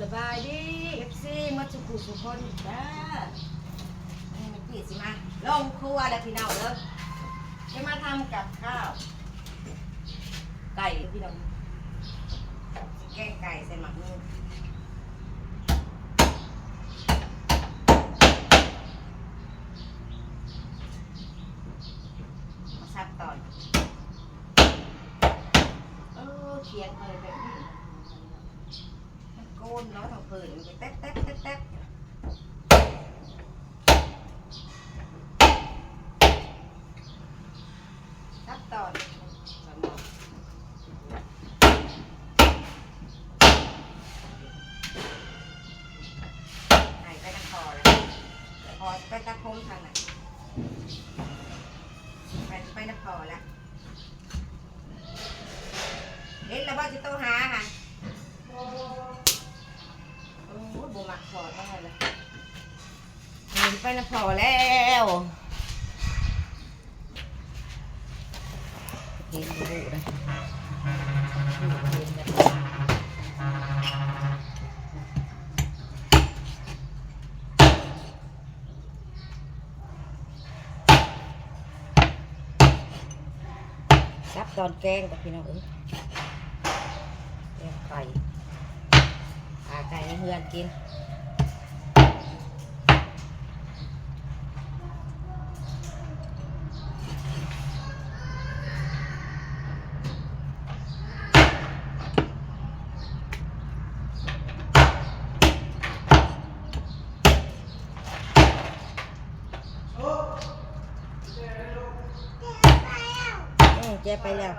สบายดีเอฟซีมาสุขุสุคนจ้าให้มันกี่สิมาลงครัวแล้วพี่น้องเด้อจะมาทำกับข้าว ไก่พี่น้องแกงไก่ใส่หมักนูนมาซับตอน เออเขียนเลยแบบนี้มันโกนเนาะทางเพิ่นมันไปแต๊บแต๊บแต๊บแต๊บซับตอนสมองไหนไปตะคอแล้วพอไปตะคมทางไหนไปไปตะคอแล้ว เห็นแล้วว่าจะโตหาค่ะโอ้ยบ่มักพอเท่าไหร่เลยเห็ นไปนะพอแล้วเห็นดูนะซับตอนแกงกับพี่น้องเอ้ยแกงไก่หาไก่ให้เพื่อนกิน อืมเจ๊ไปแล้ว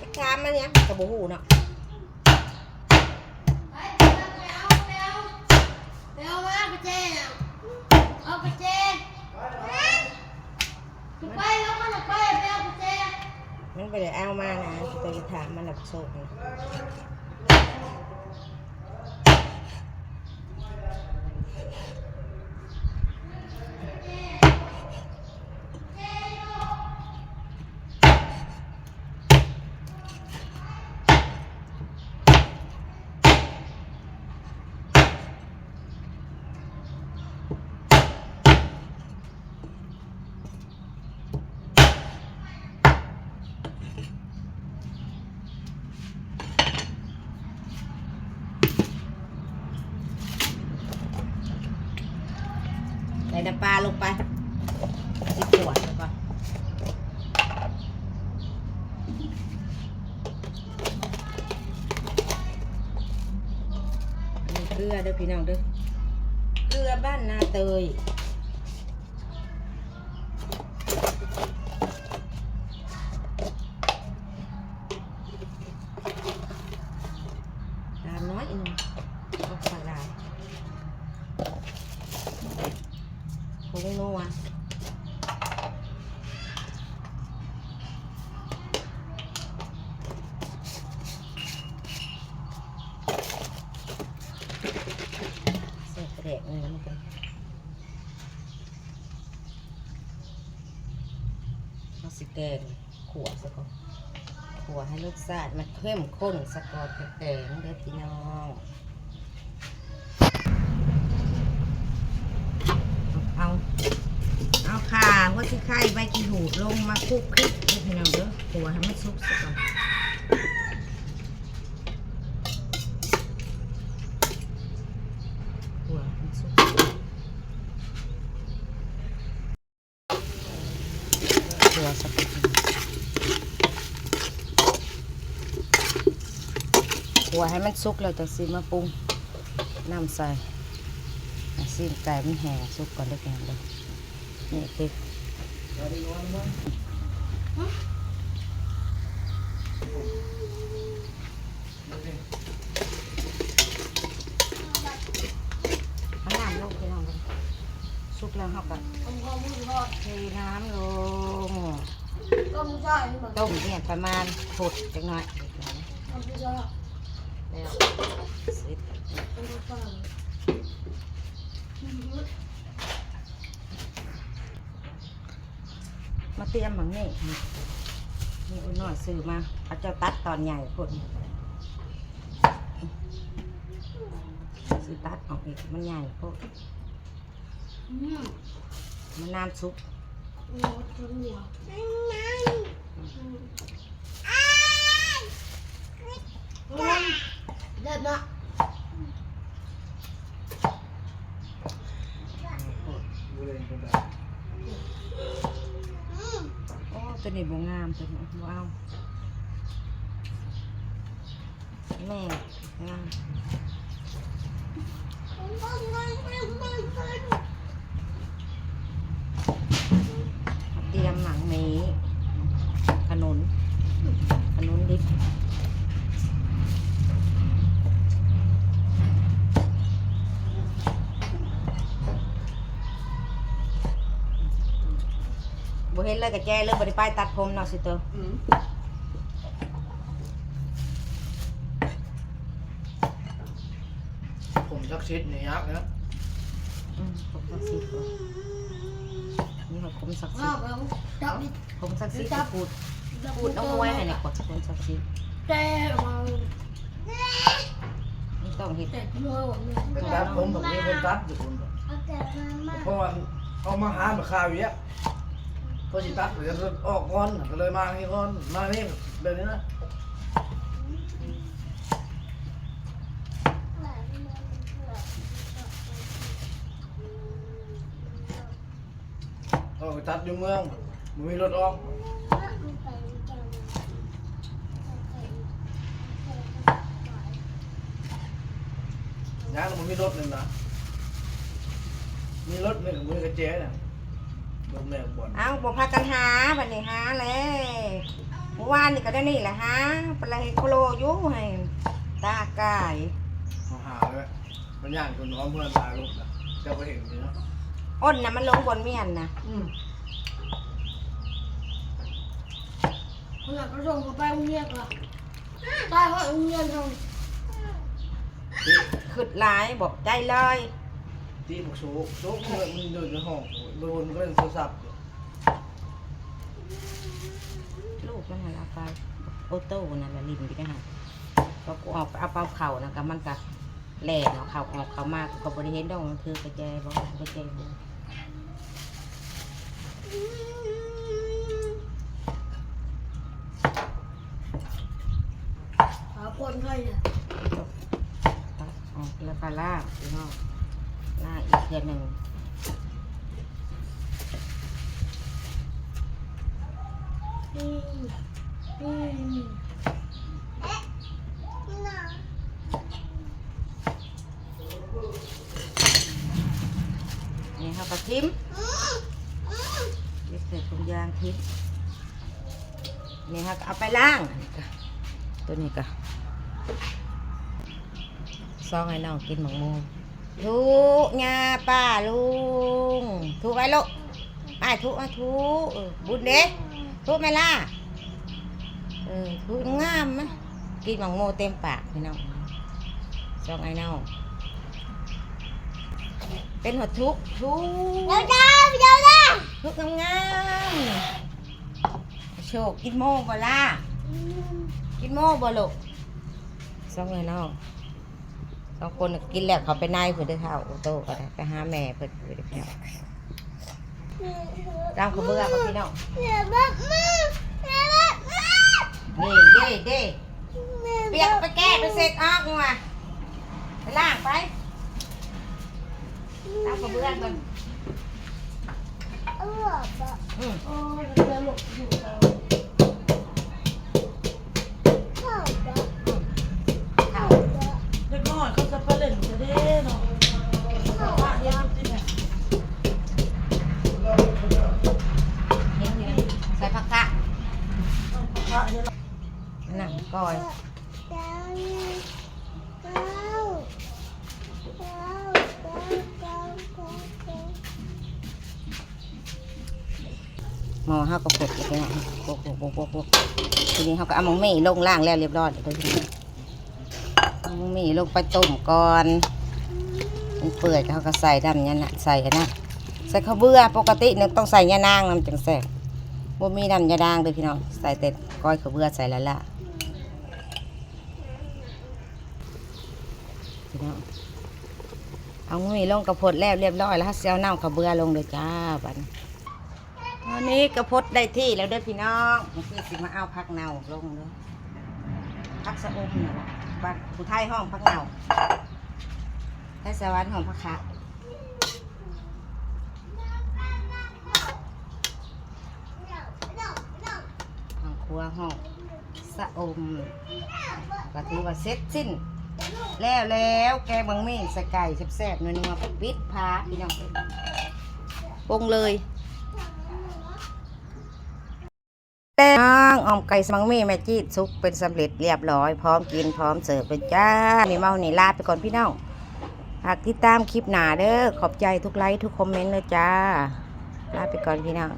จะถามมันยังกระบูหูเนาะไปเร็วไปเอาเร็วเร็วมาไปเจน่ะเอาไปเจถูกไปแล้วมันถูกไปไปเอาไปเจมันไปเลยเอามานะจะไปถามมันหลับโชคนะใส่น้ำป ลาลงไปสิบขวดแล้วก็มีเกลือเด้อพี่น้องเด้อเกลือบ้านนาเตย ตามน้อยอีกหนึงก็ปลาลายผงนัวใส่กระเดกนี่มันกันเอาสิ แกงขัวซะก่อนขัวให้รสชาติมันเข้มข้นสะกอนแกงเด้อพี่น้องเอาเอาค่ะว่าที่ไข่ใบกีหูดลงมาคลุกคลิกเด้อพี่น้องเด้อขัวให้มันสุกซะก่อนขัวให้มันสุก ขัวสักทีขัวให้มันสุกแล้วจะซีมาปรุงน้ำใส่ซีนไก่มันแห้งสุกก่อนเด้อพี่น้องเลยนี่คือเอาน้ำลงพี่น้องเด้อสุกแล้วเขาก็ ต้มข้าวมุ้งทอด เทน้ำลง ต้มจ่อยนี่เหมือน ต้มเนี่ยประมาณผดจักหน่อยเด็กน้อยต้มจ่อยแล้วสิต้มาเตรียมหมังนี่นี่อุ่นหน้อยซื้อมาเอาเจ้าตัดตอนใหญ่พุ่นสิตัดออกอีกมันใหญ่พวกมันน้ำซุปโอ้จน เหนียวอืมเด็ดนะดูเลยคนละโอ้ตัวนี้บ่งามตัวนี้บ่เอาแม่งามเตรียมหมังหมีขนุนขนุนดิบบ่ เห็นเลยกับแจเลยบ่ได้ไปตัดผมเนาะสิเตอผมชักชิดเนี่ยยักษ์นะอืมผมศักดิ์สิทธิ์ว่ะนี่ว่าผมศักดิ์สิอ้าทวธิ์แล้วจับดิผมศักดิ์สิทธิ์ก็พูดพูดน้องมวยให้เนี่ยกดผมศักดิ์สิทธิ์เจ๊มาไม่ต้องเห็ดเด็ดมวยผมเนี่ยเป็นตัดผมแบบนี้เป็นตัดอยู่คนเดียวเอาแต่มาเพราะว่าเอามาหามาข้าวเยอะ พอสิตัดเดี๋ยวจะออกก่อนก็เลยมาที่ก่อนมานี่แบบนี้นะออกไปตัดอยู่เมืองมันมีรถออกย้ายมันมีรถหนึ่งนะมีรถหนึ่งมือกระเจ๊น่ะ รถแม่บ่อนเอ้าบอกพากันหาบัดนี้หาเลยเมื่อวานนี่ก็ได้นี่แหละหาปลาเฮโคโลอยู่ให้ตากายเขาหาเลยมันย่างคนน้องเพื่อนตายลูกนะเจ้าก็เห็นนี่เนาะอ้นน่ะมันลงบนเมียนนะอืมคนหลังก็ส่งเขาไปโรงเรียนก่อนตายเพราะโรงเรียนทตีขึ้นหลายบอกใจเลย ตีบุกโชกโชกเมื่อมันเดินในห้องโดนก็เล่นโทรศัพท์อยู่ลูกมันหันเอาไปโอโต้นั่นละลิมที่ได้หันก็กูออกเอาเป่าเข่านะกับมันกับแหล่เอาะเข่าออกเข่ามากก็บริเห็นดอกมันคือกระแจบอกว่ากระแจบุำหาคนให้เนี่ยตัดออกแล้วก็ล่างพี่น้อง ล่างอีกเทือหนึ่งนี่เขาก็ทิมเด็กเสร็จตรงยางทิมนี่เขาก็เอาไปล่างนี่ก็ตัวนี้ก็ซองให้น้องกินหมังมู ทุกยาป้าลุงทุไว้ลูกไอ้ายทุกมาทุบุญเด้ทุไหม่ล่ะเออทุงามไหมกินหมังโมเต็มปากพี่น้องซองไอ้น้องเป็นหัวทุกทุกเดี๋ยวจ้าเดี๋ยวจ้าทุกงามงามๆโชคกินโมบ่ล่ะกินโมบ่ลูกสองเลยน้อง สองคนน่ะกินแล้วเขาไปนายเพื่อนเด้อเท่าโอโต้ก็ได้ไปหาแม่เพื่อนเพื่อนเด้อเท่าตามเขาเบื่อเขาพี่น้องเดี๋ยวแบบมาเดี๋ยวแบบมานี่เด้เด้เปียกไปแก้ไปเสกออกมาไปล่างไปตามเขาเบื่อก่อนเออแบบอืม มอเขาก็กดไปแล้วกดกดกดกดกทีนี้เขาก็เอามังมี่ลงล่างแล้วเรียบร้อยเลยทีนี้เอามังมี่ลงไปต้มก่อนมันเปื่อยเขาก็ใส่ดำยันนะใส่อันนะใส่ข้าวเบื่อปกตินี่ยต้องใส่ยานางน้ำจังแซ่บบ่มีดำยานางเลยพี่น้องใส่แต่ก้อยข้าวเบื่อใส่และละพี่น้องเอามือลงกระพดแล้วเรียบร้อยแล้วเสียวเน่ากระเบือลงเลยจ้าบัดน อนนี้กระพดได้ที่แล้วเด้อพี่น้องเมื่อกี้สิมาเอาพักเน่าลงเลยพักสะอมนี่แหละบ้านผู้ไทยห้องพักเน่าไทยสวรรค์ห้องพักขะห้องครัวห้องสะอมก็ถือว่าเสร็จสิ้น แล้วแล้วแกบางมีสไก่แซ่บๆนัวๆมาปิดพาพี่น้องปรุงเลย แต่น้องออมไก่สมังมี่แม่จีดซุปเป็นสำเร็จเรียบร้อย พร้อมกินพร้อมเสิร์ฟเป็นจ้านี่เมานี่ลาไปก่อนพี่น้องหากติดตามคลิปหนาเด้อขอบใจทุกไลค์ทุกคอมเมนต์เลยจ้าลาไปก่อนพี่น้อง